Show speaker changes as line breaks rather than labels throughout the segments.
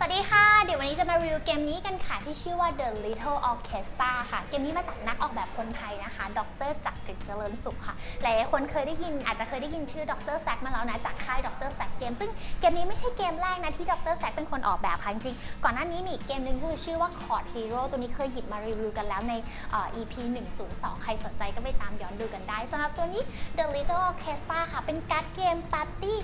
สวัสดีค่ะ เดี๋ยววันนี้จะมารีวิวเกมนี้กันค่ะ ที่ชื่อว่า The Little Orchestra ค่ะ เกมนี้มาจากนักออกแบบคนไทยนะคะ ดรจักริดเจริญสุขค่ะ หลายๆคนเคยได้ยินอาจจะเคยได้ยินชื่อดรแซกมาแล้วนะ จากค่ายดรแซกเกม ซึ่งเกมนี้ไม่ใช่เกมแรกนะที่ดรแซกเป็นคนออกแบบค่ะจริงๆก่อนหน้านี้มีอีกเกมหนึ่งคือชื่อว่า Chord Hero ตัวนี้เคยหยิบมารีวิวกันแล้วในเอ่อ EP 102 ใครสนใจก็ไปตามย้อนดูกันได้สำหรับตัวนี้ The Little Orchestra ค่ะ เป็นการ์ดเกมปาร์ตี้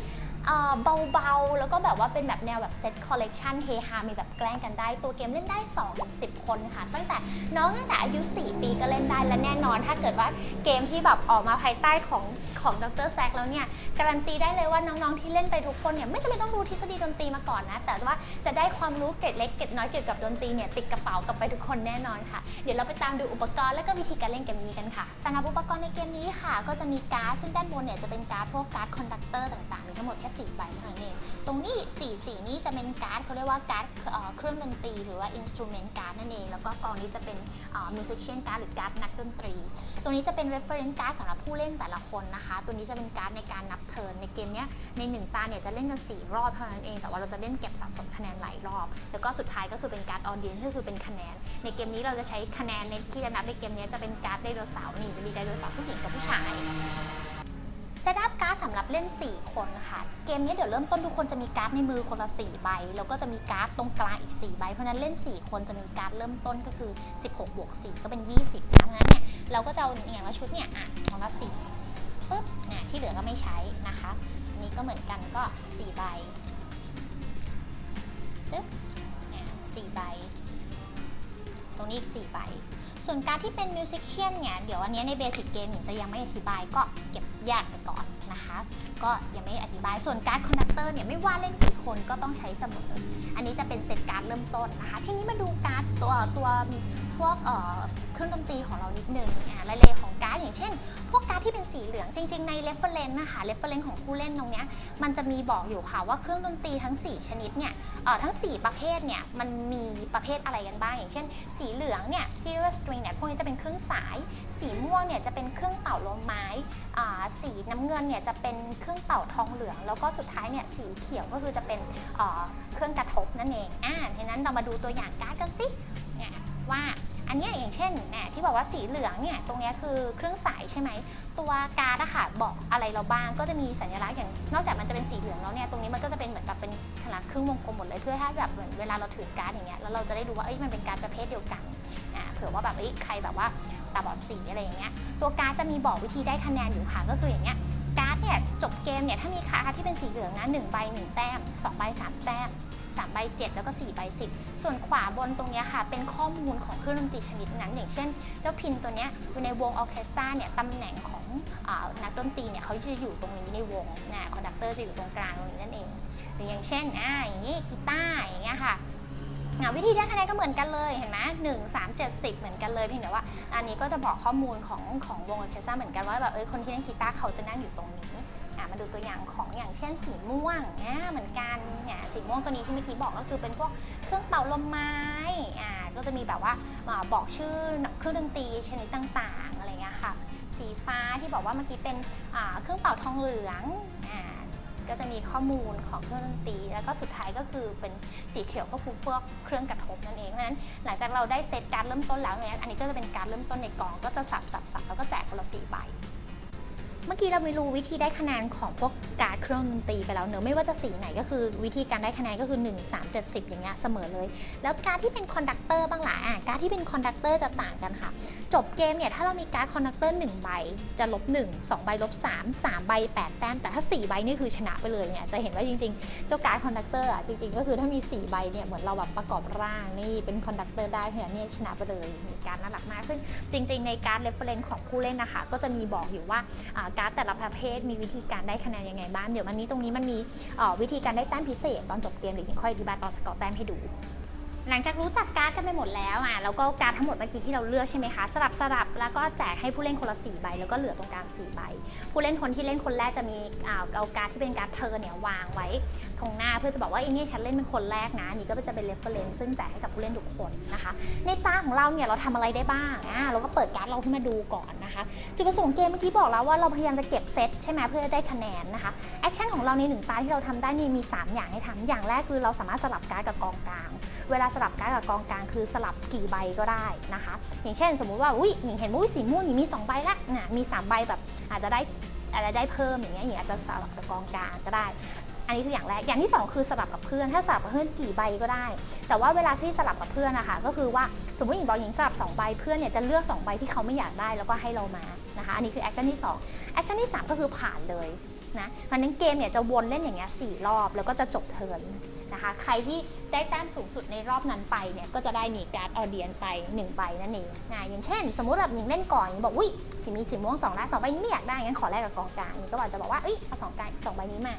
เบาๆ แล้วก็แบบว่าเป็นแบบแนวแบบเซตคอลเลกชันเฮฮา มีแบบแกล้งกันได้ ตัวเกมเล่นได้ 2-10 คนค่ะ ตั้งแต่น้องตั้งแต่อายุ 4 ปีก็เล่นได้ และแน่นอน ถ้าเกิดว่าเกมที่แบบออกมาภายใต้ของของดรแซกแล้วเนี่ย การันตีได้เลยว่าน้องๆที่เล่นไปทุกคนเนี่ย ไม่จำเป็นต้องรู้ทฤษฎีดนตรีมาก่อนนะ แต่ว่าจะได้ความรู้เกร็ดเล็กเกร็ดน้อยเกี่ยวกับดนตรีเนี่ยติดกระเป๋ากลับไปทุกคนแน่นอนค่ะ เดี๋ยวเราไปตามดูอุปกรณ์และก็วิธีการเล่นเกมนี้กันค่ะสำหรับอุปกรณ์ในเกมนี้ค่ะ ก็จะมีการ์ดซึ่งด้านบนเนี่ยจะเป็นการ์ดพวกการ์ดคอนดักเตอร์ต่างๆมีทั้งหมดแค่4ใบเท่านั้นเอง ตรงนี้สีสีนี้จะเป็นการ์ดเขาเรียกว่าการ์ดเครื่องดนตรีหรือว่า instrument card นั่นเอง แล้วก็กองนี้จะเป็นเอ่อ musician card หรือการ์ดนักดนตรีตรงนี้จะเป็น reference card สำหรับผู้เล่นแต่ละคนนะคะ ตัวนี้จะเป็นการ์ดในการนับเทิร์นในเกมนี้ในหนึ่งตาเนี่ยจะเล่นกัน 4 รอบเท่านั้นเอง แต่ว่าเราจะเล่นเก็บสะสมคะแนนหลายรอบ แล้วก็สุดท้ายก็คือเป็นการ์ด audience ก็คือเป็นคะแนน ในเกมนี้เราจะใช้คะแนนในที่จะนับในเกมนี้จะเป็นการ์ดไดโนเสาร์นี่จะมีไดโนเสาร์ผู้หญิงกับผู้ชาย เซตอัพการ์ดสำหรับเล่น 4 คนค่ะ เกมนี้เดี๋ยวเริ่มต้นทุกคนจะมีการ์ดในมือคนละ 4 ใบ แล้วก็จะมีการ์ดตรงกลางอีก 4 ใบ เพราะนั้นเล่น 4 คนจะมีการ์ดเริ่มต้นก็คือ 16บวก4ก็เป็น 20นะเพราะฉะนั้นเนี่ยเราก็จะเอาอย่างละชุดเนี่ยอะของละ4ปุ๊บอะที่เหลือก็ไม่ใช้นะคะอันนี้ก็เหมือนกันก็ 4 ใบปึ๊บอะ4ใบ ตรงนี้อีก 4 ใบ ส่วนการที่เป็นมิวสิกเชียนเนี่ยเดี๋ยววันนี้ในเบสิกเกมหญิงจะยังไม่อธิบายก็เก็บแยกไปก่อนนะคะ ก็ยังไม่อธิบายส่วนการ์ดคอนดักเตอร์เนี่ยไม่ว่าเล่นกี่คนก็ต้องใช้เสมอ อันนี้จะเป็นเซตการ์ดเริ่มต้นนะคะ ทีนี้มาดูการ์ดตัวตัวพวกเครื่องดนตรีของเรานิดนึงอะรายละเอียดของ การ์ดอย่างเช่น พวกการ์ดที่เป็นสีเหลืองจริง ๆ ใน reference นะคะ reference ของผู้เล่นตรงนี้มันจะมีบอกอยู่ค่ะว่าเครื่องดนตรีทั้ง 4 ชนิดเนี่ยทั้ง 4 ประเภทเนี่ยมันมีประเภทอะไรกันบ้าง อย่างเช่น สีเหลืองเนี่ยที่เรียกว่า string เนี่ยพวกนี้จะเป็นเครื่องสาย สีม่วงเนี่ยจะเป็นเครื่องเป่าลมไม้สีน้ำเงินเนี่ยจะเป็นเครื่องเป่าทองเหลือง แล้วก็สุดท้ายเนี่ยสีเขียวก็คือจะเป็นเครื่องกระทบนั่นเองอ่าทีนั้นเรามาดูตัวอย่างการ์ดกันสิว่า อันนี้อย่างเช่นเนี่ยที่บอกว่าสีเหลืองเนี่ยตรงนี้คือเครื่องสายใช่ไหมตัวการ์ดอะค่ะบอกอะไรเราบ้างก็จะมีสัญลักษณ์อย่างนอกจากมันจะเป็นสีเหลืองแล้วเนี่ยตรงนี้มันก็จะเป็นเหมือนแบบเป็นขนาดครึ่งวงกลมหมดเลยเพื่อให้แบบเหมือนเวลาเราถือการ์ดอย่างเงี้ยแล้วเราจะได้ดูว่าเอ้ยมันเป็นการ์ดประเภทเดียวกันอ่าเผื่อว่าแบบเอ้ยใครแบบว่าตาบอดสีอะไรอย่างเงี้ยตัวการ์ดจะมีบอกวิธีได้คะแนนอยู่ค่ะก็คืออย่างเงี้ยการ์ดเนี่ยจบเกมเนี่ยถ้ามีการ์ดที่เป็นสีเหลืองนะหนึ่งใบหนึ่งแต้มสองใบสามแต้ม สามใบเจ็ดแล้วก็สี่ใบสิบส่วนขวาบนตรงนี้ค่ะ เป็นข้อมูลของเครื่องดนตรีชนิดนั้น อย่างเช่น เจ้าพินตัวเนี้ยอยู่ในวงออเคสตราเนี่ยตำแหน่งของอนักดนตรีเนี่ยเขาจะอยู่ตรงนี้ในวงนะคอนดักเตอร์จะอยู่ตรงกลางตรงนี้นั่นเองหรืออย่างเช่นอ่าอย่างนี้กีตาร์อย่างเงี้ยค่ะ วิธีได้คะแนนก็เหมือนกันเลยเห็นไหมหนึ่งสามเจ็ดสิบเหมือนกันเลยเพียงแต่ว่า อันนี้ก็จะบอกข้อมูลของของวงออเคสตราเหมือนกันว่าแบบเออคนที่เล่นกีตาร์เขาจะนั่งอยู่ตรงนี้อ่ามาดูตัวอย่างของอย่างเช่นสีม่วงอ่าเหมือนกันเนี่ยสีม่วงตัวนี้ที่เมื่อกี้บอกก็คือเป็นพวกเครื่องเป่าลมไม้อ่าก็จะมีแบบว่าบอกชื่อเครื่องดนตรีชนิดต่างๆอะไรเงี้ยค่ะสีฟ้าที่บอกว่าเมื่อกี้เป็นเครื่องเป่าทองเหลืองอ่า ก็จะมีข้อมูลของเครื่องดนตรี แล้วก็สุดท้ายก็คือเป็นสีเขียวก็คือพวกเครื่องกระทบนั่นเองเพราะฉะนั้นหลังจากเราได้เซตการเริ่มต้นแล้วเนี่ยอันนี้ก็จะเป็นการเริ่มต้นในกล่องก็จะสับสับสับแล้วก็แจกคนละสี่ใบ เมื่อกี้เราไม่รู้วิธีได้คะแนนของพวกการเครื่องดนตรีไปแล้วเนอะไม่ว่าจะสีไหนก็คือวิธีการได้คะแนนก็คือ 1 3 7 0 อย่างเงี้ยเสมอเลย แล้วการที่เป็นคอนดักเตอร์บ้างล่ะอะการที่เป็นคอนดักเตอร์จะต่างกันค่ะ จบเกมเนี่ยถ้าเรามีการคอนดักเตอร์1ใบจะลบ1 2ใบลบ3 3ใบ8แต้มแต่ถ้า 4 ใบนี่คือชนะไปเลยเนี่ยจะเห็นว่าจริงๆ เจ้าการคอนดักเตอร์อะจริงๆ ก็คือถ้ามี 4 ใบเนี่ยเหมือนเราแบบประกอบร่างนี่เป็นคอนดักเตอร์ได้เพราะฉะนั้นเนี่ยชนะไปเลยมีการน่ารักมากซึ่งจริง ๆ ในการเรฟเฟรนซ์ของผู้เล่นนะคะ ก็จะมีบอกอยู่ว่าการ์ดแต่ละประเภทมีวิธีการได้คะแนนยังไงบ้างเดี๋ยววันนี้ตรงนี้มันมีวิธีการได้แต้มพิเศษ ตอนจบเกมหรือยวค่อยอธิบายตอนสกอร์แต้มให้ดูหลังจากรู้จักการ์ดกันไปหมดแล้วอะแล้วก็การ์ดทั้งหมดเมื่อกี้ที่เราเลือกใช่ไหมคะสลับสลับแล้วก็แจกให้ผู้เล่นคนละ4ใบแล้วก็เหลือตรงกลาง4ใบผู้เล่นคนที่เล่นคนแรกจะมีเอาการ์ดที่เป็นการ์ดเธอเนี่ยวางไว้ งหน้า เพื่อจะบอกว่าไอ้นี่ฉันเล่นเป็นคนแรกนะนี่ก็จะเป็น reference ซึ่งแจกให้กับผู้เล่นทุกคนนะคะ ในตาของเราเนี่ยเราทำอะไรได้บ้างอ่าเราก็เปิดการ์ดเราขึ้นมาดูก่อนนะคะ จุดประสงค์เกมเมื่อกี้บอกแล้วว่าเราพยายามจะเก็บเซตใช่ไหมเพื่อได้คะแนนนะคะแอคชั่นของเราในหนึ่งตาที่เราทำได้นี่มี 3 อย่างให้ทำอย่างแรกคือเราสามารถสลับการ์ดกับกองกลาง เวลาสลับการ์ดกับกองกลางคือสลับกี่ใบก็ได้นะคะ อย่างเช่น สมมุติว่าอุ้ยหญิงเห็นว่าอุ้ยสีม่วงหญิงมี 2 ใบละน่ะมี 3 ใบแบบอาจจะได้อาจจะได้เพิ่มอย่างเงี้ยหญิงอาจจะสลับกับกองกลางก็ได้ อันนี้คืออย่างแรก อย่างที่ 2 คือสลับกับเพื่อน ถ้าสลับกับเพื่อนกี่ใบก็ได้ แต่ว่าเวลาที่สลับกับเพื่อนนะคะก็คือว่าสมมติหญิงบอกหญิงสลับ2ใบเพื่อนเนี่ยจะเลือก2ใบที่เขาไม่อยากได้แล้วก็ให้เรามานะคะ อันนี้คือแอคชั่นที่2แอคชั่นที่ 3 ก็คือผ่านเลยนะเพราะนั้นเกมเนี่ยจะวนเล่นอย่างเงี้ยสี่รอบแล้วก็จะจบเทิร์นนะคะ ใครที่ได้แต้มสูงสุดในรอบนั้นไปเนี่ยก็จะได้มีการ์ดออเดียนไป1ใบนั่นเองนะอย่างเช่น สมมติแบบหญิงเล่นก่อนหญิงบอกอุ้ยหญิงมีสีม่วงสองได้สองใบนี้ไม่อยากได้งั้นขอแลกกับกองกลางหญิงก็อาจจะบอกว่าเอ้ยเอาสองใบสองใบนี้มา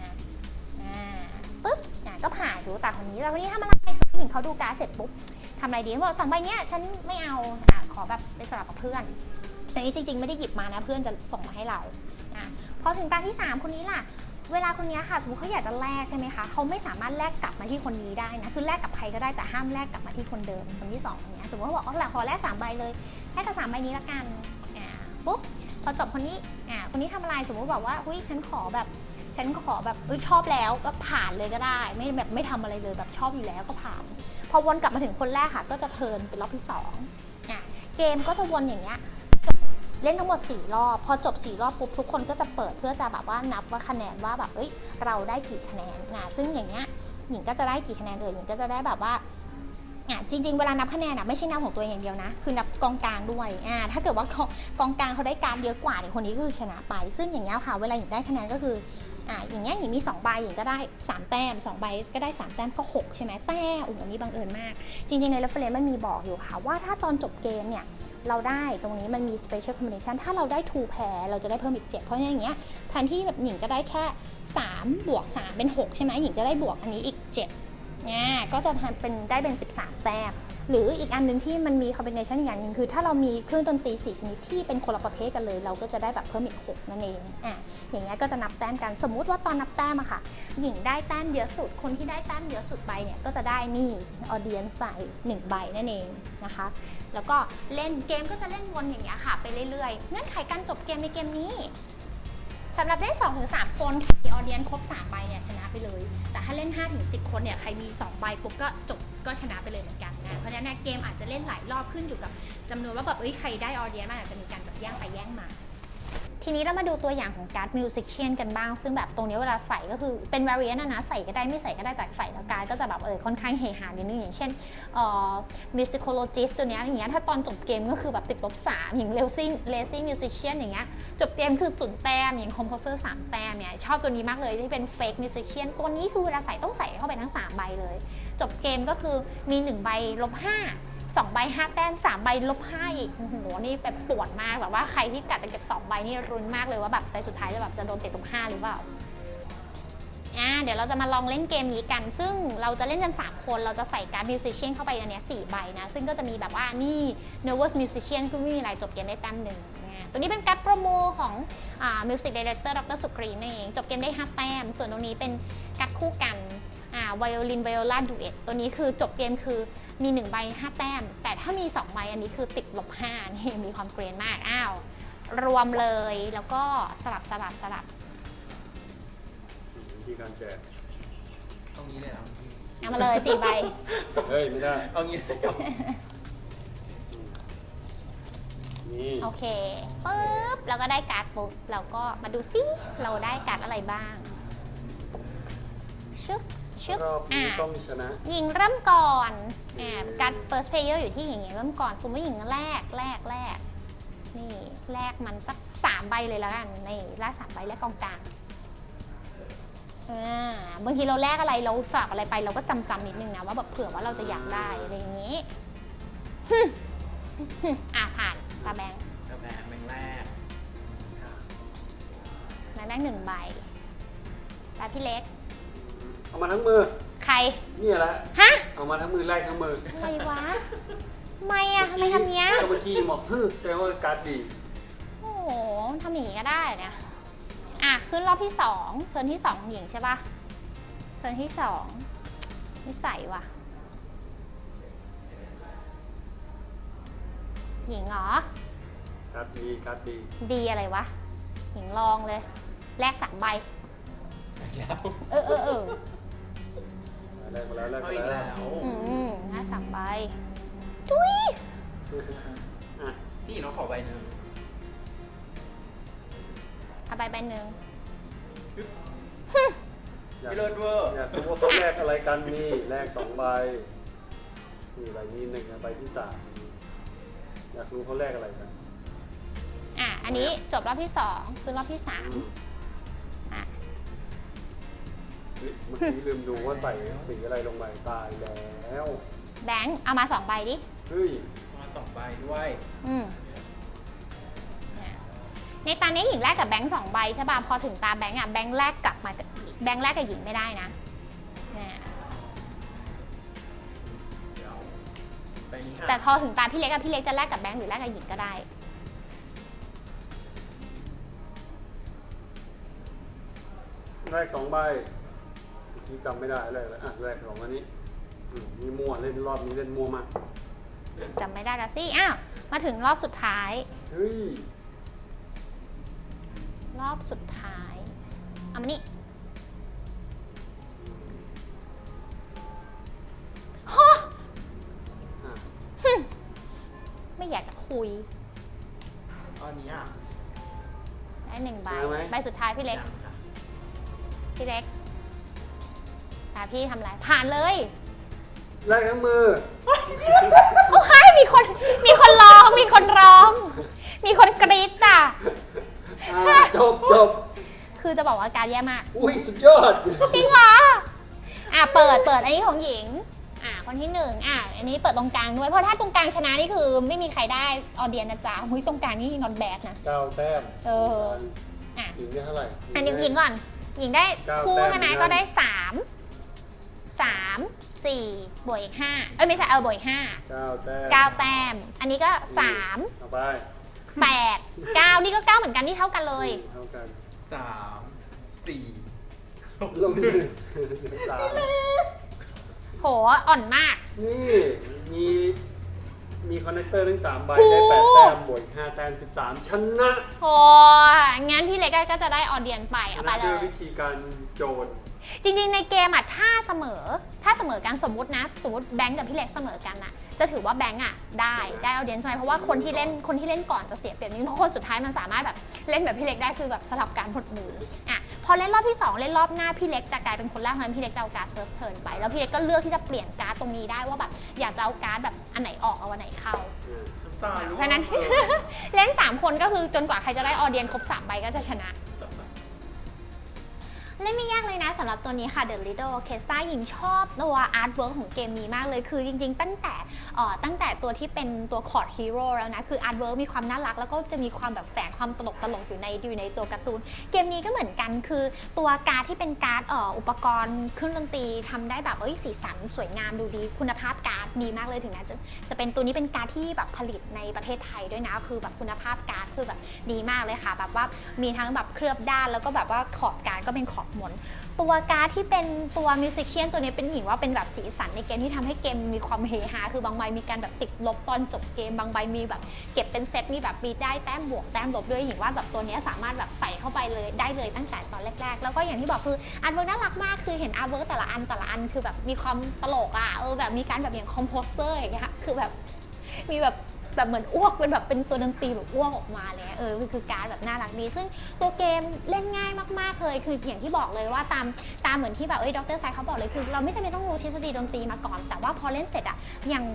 ปึ๊บอะก็ผ่านสมมติตาคนนี้แล้วคนนี้ทำอะไรสมมติหญิงเขาดูการ์ดเสร็จปุ๊บทำอะไรดีบอกสองใบเนี้ยฉันไม่เอาอะขอแบบไปสลับกับเพื่อนแต่นี้จริง ๆ ไม่ได้หยิบมานะเพื่อนจะส่งมาให้เราอะพอถึงตาที่สามคนนี้ล่ะ เวลาคนนี้ค่ะสมมติเขาอยากจะแลกใช่ไหมคะเขาไม่สามารถแลกกลับมาที่คนนี้ได้นะคือแลกกับใครก็ได้แต่ห้ามแลกกลับมาที่คนเดิมคนที่สองอย่างเงี้ยสมมติเขาบอกอ๋อแหละขอแลกสามใบเลยแลกกับสามใบนี้ละกันอ่าปุ๊บพอจบคนนี้อ่าคนนี้ทำอะไรสมมติบอกว่าอุ้ยฉันขอแบบ ฉันขอแบบอชอบแล้วก็ผ่านเลยก็ได้ ไม่แบบไม่ทำอะไรเลยแบบชอบอยู่แล้วก็ผ่าน พอวนกลับมาถึงคนแรกค่ะ ก็จะเทินเป็นรอบที่สองอะเกมก็จะวนอย่างเงี้ยเล่นทั้งหมด 4 รอบ พอจบ 4 รอบปุ๊บทุกคนก็จะเปิดเพื่อจะแบบว่านับว่าคะแนนว่าแบบเอ้ยเราได้กี่คะแนนนะซึ่งอย่างเงี้ยหญิงก็จะได้กี่คะแนนเออหญิงก็จะได้แบบว่าอะจริง ๆ เวลานับคะแนนอะไม่ใช่นับของตัวเองอย่างเดียวนะ คือนับกองกลางด้วยอ่าถ้าเกิดว่ากองกลางเขาได้การเยอะกว่าเนี่ยคนนี้ก็คือชนะไป ซึ่งอย่างเงี้ยค่ะเวลาหญิงได้คะแนนก็คือ อ่าอย่างเงี้ยหญิงมี2ใบหญิงก็ได้ 3 แต้ม 2 ใบก็ได้ 3 แต้มก็ 6 ใช่ไหมแต่โอ้โหอันนี้บังเอิญมาก จริงๆ ใน reference มันมีบอกอยู่ค่ะ ว่าถ้าตอนจบเกมเนี่ยเราได้ตรงนี้มันมี special combination ถ้าเราได้ two pair เราจะได้เพิ่มอีก 7 เพราะฉะนั้นอย่างเงี้ยแทนที่แบบหญิงจะได้แค่ 3 บวก 3 เป็น 6 ใช่ไหมหญิงจะได้บวกอันนี้อีก7เนี่ยก็จะทำเป็นได้เป็น 13 แต้ม หรืออีกอันหนึ่งที่มันมี combination อีกอย่างหนึ่งคือ ถ้าเรามีเครื่องดนตรี4ชนิดที่เป็นคนละประเภทกันเลย เราก็จะได้แบบเพิ่มอีก6นั่นเองอะอย่างเงี้ยก็จะนับแต้มกันสมมุติว่าตอนนับแต้มอะค่ะ หญิงได้แต้มเยอะสุด คนที่ได้แต้มเยอะสุดไปเนี่ยก็จะได้นี่ audience ไป1ใบนั่นเองนะคะ แล้วก็เล่นเกมก็จะเล่นวนอย่างเงี้ยค่ะไปเรื่อยๆเงื่อนไขการจบเกมในเกมนี้ สำหรับเล่น2-3ถึง3คนใครมีออเดียนครบ 3 ใบเนี่ยชนะไปเลย แต่ถ้าเล่น5-10ถึง10 คนเนี่ยใครมี 2 ใบปุ๊บก็จบก็ชนะไปเลยเหมือนกันนะเพราะฉะนั้นเนเกมอาจจะเล่นหลายรอบขึ้นอยู่กับจำนวนว่าแบบเอ้ยใครได้ออเดียนมันอาจจะมีการแบบแย่งไปแย่งมา ทีนี้เรามาดูตัวอย่างของการ์ดมิวสิ c เชียนกันบ้าง ซึ่งแบบตรงนี้เวลาใส่ก็คือเป็น variant นะนะใส่ก็ได้ไม่ใส่ก็ได้แต่ใส่แล้วการ์ดก็จะแบบเออค่อนข้างเฮฮานิดนึงอย่างเช่นเอ่อ musicologist ตัวนี้อย่างเงี้ยถ้าตอนจบเกมก็คือแบบติดลบสามอย่าง lazy lazy musician อย่างเงี้ยจบเกมคือศูนย์แต้มอย่าง composer สามแต้มเนี่ยชอบตัวนี้มากเลยที่เป็น fake musician ตัวนี้คือเวลาใส่ต้องใส่เข้าไปทั้ง3ใบเลย จบเกมก็คือมี1ใบลบ5 2ใบ5แต้ม3ใบลบ5อีกโอ้โหนี่แบบปวดมากแบบว่าใครที่กัดจะเก็บ 2 ใบนี่รุนมากเลยว่าแบบในสุดท้ายจะแบบจะโดนติดลบ5หรือเปล่าอ่าเดี๋ยวเราจะมาลองเล่นเกมนี้กัน ซึ่งเราจะเล่นกัน 3 คนเราจะใส่การ์ด musician เข้าไปในเนี้ย4ใบนะ ซึ่งก็จะมีแบบว่านี่ nervous musician ก็ไม่มีอะไรจบเกมได้แต้มหนึ่งอ่าตัวนี้เป็นการ์ดโปรโมของอ่า music director ดรสุกรีนนั่นเองจบเกมได้5แต้มส่วนตรงนี้เป็นการ์ดคู่กันอ่า violin viola duet ตัวนี้คือจบเกมคือ มี1ใบ5 แต้ม แต่ถ้ามี 2 ใบอันนี้คือติดลบ5นี่มีความเกรนมากอ้าวรวมเลยแล้วก็สลับสลับสลับ
วิธีการแจก
ตรงนี้เลยเหรอ
เอามาเลย4ใบ
เฮ้ยไม่ได้
เอางี้เลยเหรอ
นี่
โอเคปุ๊บเราก็ได้การ์ดปุ๊บเราก็มาดูซิเราได้การ์ดอะไรบ้างชึบ ชึบ
รอบ
อ่า
นี้ต้องชนะ
หญิงเริ่มก่อนอ่าการ์ด first player อยู่ที่หญิงหญิงเริ่มก่อนสมมติหญิงแรกแรกแรก นี่แรกมันสัก3ใบเลยแล้วกันนี่แรกสามใบแรกกองกลางอ่าบางทีเราแลกอะไรเราสลับอะไรไปเราก็จำจำนิดนึงนะว่าแบบเผื่อว่าเราจะอยากได้อะไรอย่างนี้ฮึ่มฮึ่มอะผ่านตาแบงค์
กาแฟแมงแรกค่ะ
นายแบงค์หนึ่งใบตาพี่เล็ก
เอามาทั้งมือ
ใคร
เนี่ยแหละ
ฮะ
เอามาทั้งมือแรกทั้งมือ
อะไรวะทำไมอะทำไมทำเงี้ย
เมื่อกี้บอกฮึแสดงว่าการ์ดดี
โอ้โหทำอย่างนี้ก็ได้เนี่ย อะ ขึ้นรอบที่สองเทิร์นที่สองของหญิงใช่ปะเทิร์นที่สองนิสัยว่ะ หญิงเหรอ
การ์ดดี การ์ดดี
ดีอะไรวะ หญิงลองเลย แลกสามใบ
แล้ว
เออเออเออ
แรกมาแล้วแรก
เอา
มา
อีก
แล้
แล้ว ว
อืมแลกสามใบจุ้ย
อะ
นี่น้องขอใบหนึ่ง
เอาใบใบหนึ่ง
อยาก
พี่เลิศเวอร์
อยากรู้ว่าเขาแลกอะไรกันนี่แลกสองใบนี่ใบนี้หนึ่งนะใบที่สามอยากรู้เขาแลกอะไรกัน
อะอันนี้จบรอบที่สองคือรอบที่สาม
อืม
อะ
เฮ้ยเมื่อกี้ลืมดูว่าใส่สีอะไรลงไปตายแล้ว
แบงค์เอามาสองใบดิ
เฮ้ย
มาสองใบด้วย
อืมเนี่ยในตานี้หญิงแรกกับแบงค์สองใบใช่ป่ะ พอถึงตาแบงค์อะแบงค์แรกกลับมากับแบงค์แรกกับหญิงไม่ได้นะเนี่ย
เดี๋ยวใบนี้ค่ะ
แต่พอถึงตาพี่เล็กกับพี่เล็กจะแลกกับแบงค์หรือแลกกับหญิงก็ได้
แรกสองใบ ที่จำไม่ได้แรกเลยอะแรกสองอันนี้อืมนี่มั่วเล่นรอบนี้เล่นมั่วมาก
จำไม่ได้ละสิ อ้าว มาถึงรอบสุดท้าย
เฮ้ย
รอบสุดท้าย เอามานี่ฮะ
อะ
หึไม่อยากจะคุย
อันนี้อะ
ได้หนึ่งใบ
เจอไหม
ใบสุดท้ายพี่เล็ก
ยังค่ะ
พี่เล็กตา พี่ทำอะไรผ่านเลย
แรกทั้งมือ
โอ้ยมีคนมีคนร้องมีคนร้อง มีคนกรี๊ดจ้ะ
อะจบจบ
คือจะบอกว่าการแย่มาก
อุ้ยสุดยอด
จริงเหรอ อะเปิดเปิดอันนี้ของหญิง อะคนที่หนึ่งอะอันนี้เปิดตรงกลางด้วย เพราะถ้าตรงกลางชนะนี่คือไม่มีใครได้ออเดียนนะจ๊ะหุ้ยตรงกลางนี่นอนแบดนะ
เก้าแต้ม
เออ อะ
หญิงได้เท่าไหร่
อันนี้หญิงก่อน หญิงได้
เก้า
คู่
แต้ม
ใช่ไหม
เหมือนกัน
ก็ได้สาม สามสี่บวกอีกห้าเอ้ยไม่ใช่เออบวกอีกห้า
เก้าแต้ม
เก้าแต้ม อันนี้ก็สาม
เอาไป
แปดเก้านี่ก็เก้าเหมือนกันที่เท่ากันเลย
เท่ากัน
สามสี่
ลงที่หนึ่งสาม
โหอ่อนมาก
นี่มีมีคอนเนคเตอร์ทั้งสามใบ
โอ้
ได้แปดแต้มบวกอีกห้าแต้มสิบสามชนะ
โหงั้นพี่เล็กก็จะได้ออเดียนไป
ช
เอาไป
นะ
เล
ด้วย
ย
วิธีการโจร
จริงๆ ในเกมอะถ้าเสมอ ถ้าเสมอกันสมมตินะ สมมติแบงก์กับพี่เล็กเสมอกันอะจะถือว่าแบงก์อะได้ได้เอาเดียนใช่ไหมเพราะว่าคนที่เล่นคนที่เล่นก่อนจะเสียเปรียบนิดนึงเพราะคนสุดท้ายมันสามารถแบบเล่นแบบพี่เล็กได้คือแบบสลับการหดมืออะพอเล่นรอบที่สองเล่นรอบหน้าพี่เล็กจะกลายเป็นคนแรกเพราะฉะนั้นพี่เล็กจะเอาการ์ด first turn ไป แล้วพี่เล็กก็เลือกที่จะเปลี่ยนการ์ดตรงนี้ได้ว่าแบบอยากจะเอาการ์ดแบบอันไหนออกเอาอันไหนเข้า
น้ำตาล่วง
เพราะฉะนั้น
เออ
เล่น 3 คนก็คือจนกว่าใครจะได้ออเดียนครบ3ใบก็จะชนะ เล่นไม่ยากเลยนะสำหรับตัวนี้ค่ะ The Little Orchestra หญิงชอบตัวอาร์ตเวิร์กของเกมนี้มากเลย คือจริง ๆ ตั้งแต่ตั้งแต่ตัวที่เป็นตัวคอร์ดฮีโร่แล้วนะ คืออาร์ตเวิร์กมีความน่ารัก แล้วก็จะมีความแบบแฝงความตลกตลกอยู่ในอยู่ในตัวการ์ตูน เกมนี้ก็เหมือนกันคือตัวการ์ดที่เป็นการ์ดอ,อุปกรณ์เครื่องดนตรีทำได้แบบเอ้ยสีสันสวยงามดูดีคุณภาพการ์ดดีมากเลยถึงแม้จะจะเป็นตัวนี้เป็นการ์ดที่แบบผลิตในประเทศไทยด้วยนะคือแบบคุณภาพการ์ดคือแบบดีมากเลยค่ะแบบว่ามีทั้งแบบเคลือบด้านแล้วก็แบบว่าขอบการ์ดก็เป็นขอบหมนตัวการ์ดที่เป็นตัวมิวสิคเชียนตัวนี้เป็นหญิงว่าเป็นแบบสีสันในเกมที่ทำให้เกมมีความเฮฮาคือบางใบมีการแบบติดลบตอนจบเกม บางใบมีแบบเก็บเป็นเซตมีแบบมีได้แต้มบวกแต้มลบด้วยหญิงว่าแบบตัวนี้สามารถแบบใส่เข้าไปเลยได้เลยตั้งแต่ตอนแรก ๆ แล้วก็อย่างที่บอกคืออาร์เวิร์กน่ารักมากคือเห็นอาร์เวิร์กแต่ละอันแต่ละอันคือแบบมีความตลกอะเออแบบมีการแบบอย่างคอมโพสเซอร์อย่างเงี้ยคือแบบมีแบบ แบบเหมือนอ้วกเป็นแบบเป็นตัวดนตรีแบบอ้วกออกมาเลยเออคือการดแบบน่ารักดีซึ่งตัวเกมเล่นง่ายมากๆเลยคืออย่างที่บอกเลยว่าตามตามเหมือนที่แบบเอ้ยดรไซเขาบอกเลยคือ เราไม่จำเป็นต้องรู้ทฤษฎีดนตรีมาก่อน แต่ว่าพอเล่นเสร็จอะอย่าง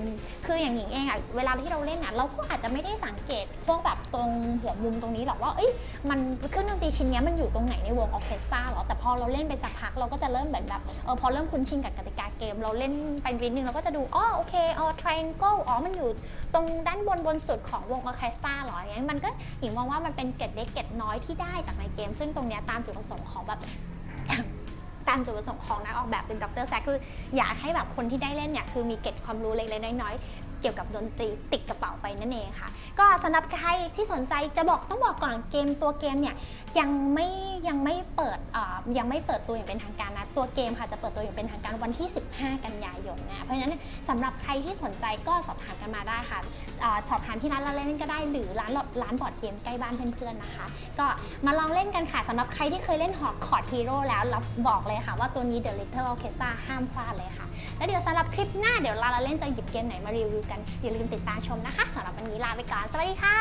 คืออย่างหญิงเองอะเวลาที่เราเล่นอะเราก็อาจจะไม่ได้สังเกตพวกแบบตรงหัวมุมตรงนี้หรอกว่าเอ้ยมันเครื่องดนตรีชิ้นนี้มันอยู่ตรงไหนในวงออเคสตราหรอแต่พอเราเล่นไปสักพักเราก็จะเริ่มเหมือนแบบเออพอเริ่มคุ้นชินกับกติกาเกม เราเล่นไปนิดนึงเราก็จะดูอ๋อโอเคอ๋อ triangle อ๋อมันอยู่ ตรงด้านบนบนสุดของวงออร์เคสตราหรออย่างนี้มันก็หญิงมองว่ามันเป็นเก็ดเล็กเก็ดน้อยที่ได้จากในเกม ซึ่งตรงเนี้ยตามจุดประสงค์ของแบบตามจุดประสงค์ของนักออกแบบเป็นดรแซคคืออยากให้แบบคนที่ได้เล่นเนี่ยคือมีเก็ดความรู้เล็กๆน้อยๆ เกี่ยวกับดนตรีติดกระเป๋าไปนั่นเองค่ะ ก็สำหรับใครที่สนใจจะบอกต้องบอกก่อนเกมตัวเกมเนี่ยยังไม่ยังไม่เปิดยังไม่เปิดตัวอย่างเป็นทางการนะตัวเกมค่ะจะเปิดตัวอย่างเป็นทางการวันที่ 15 กันยายนนะเพราะฉะนั้นสำหรับใครที่สนใจก็สอบถามกันมาได้ค่ะสอบถามที่ร้านเราเล่นก็ได้ หรือร้านร้านบอร์ดเกมใกล้บ้านเพื่อนๆนะคะ ก็มาลองเล่นกันค่ะสำหรับใครที่เคยเล่นหอคอร์ดฮีโร่แล้วรับบอกเลยค่ะว่าตัวนี้ The Little Orchestra ห้ามพลาดเลยค่ะ แล้วเดี๋ยวสำหรับคลิปหน้าเดี๋ยวเราเล่นจะหยิบเกมไหนมารีวิวกันอย่าลืมติดตามชมนะคะสำหรับวันนี้ลาไปก่อนสวัสดีค่ะ